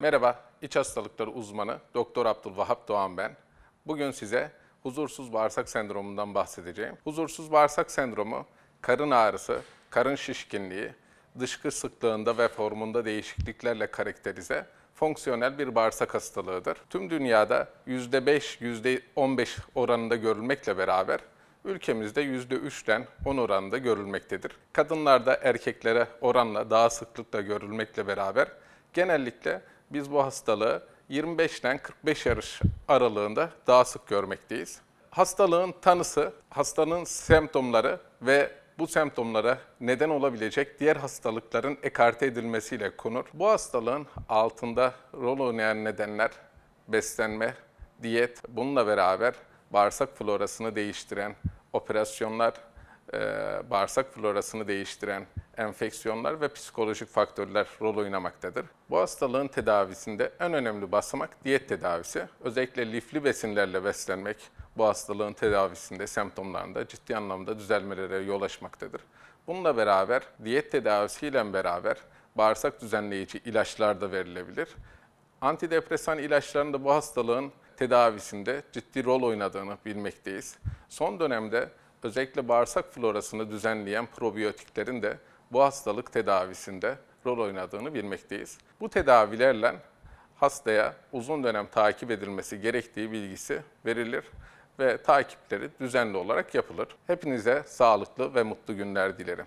Merhaba, iç hastalıkları uzmanı Doktor Abdülvahap Doğan ben. Bugün size huzursuz bağırsak sendromundan bahsedeceğim. Huzursuz bağırsak sendromu, karın ağrısı, karın şişkinliği, dışkı sıklığında ve formunda değişikliklerle karakterize fonksiyonel bir bağırsak hastalığıdır. Tüm dünyada %5, %15 oranında görülmekle beraber ülkemizde %3'ten 10 oranında görülmektedir. Kadınlarda erkeklere oranla daha sıklıkla görülmekle beraber genellikle biz bu hastalığı 25'ten 45 yaş aralığında daha sık görmekteyiz. Hastalığın tanısı, hastanın semptomları ve bu semptomlara neden olabilecek diğer hastalıkların ekarte edilmesiyle konur. Bu hastalığın altında rol oynayan nedenler beslenme, diyet, bununla beraber bağırsak florasını değiştiren operasyonlar, e, bağırsak florasını değiştiren enfeksiyonlar ve psikolojik faktörler rol oynamaktadır. Bu hastalığın tedavisinde en önemli basamak diyet tedavisi. Özellikle lifli besinlerle beslenmek bu hastalığın tedavisinde, semptomlarında ciddi anlamda düzelmelere yol açmaktadır. Bununla beraber diyet tedavisiyle beraber bağırsak düzenleyici ilaçlar da verilebilir. Antidepresan ilaçların da bu hastalığın tedavisinde ciddi rol oynadığını bilmekteyiz. Son dönemde özellikle bağırsak florasını düzenleyen probiyotiklerin de bu hastalık tedavisinde rol oynadığını bilmekteyiz. Bu tedavilerle hastaya uzun dönem takip edilmesi gerektiği bilgisi verilir ve takipleri düzenli olarak yapılır. Hepinize sağlıklı ve mutlu günler dilerim.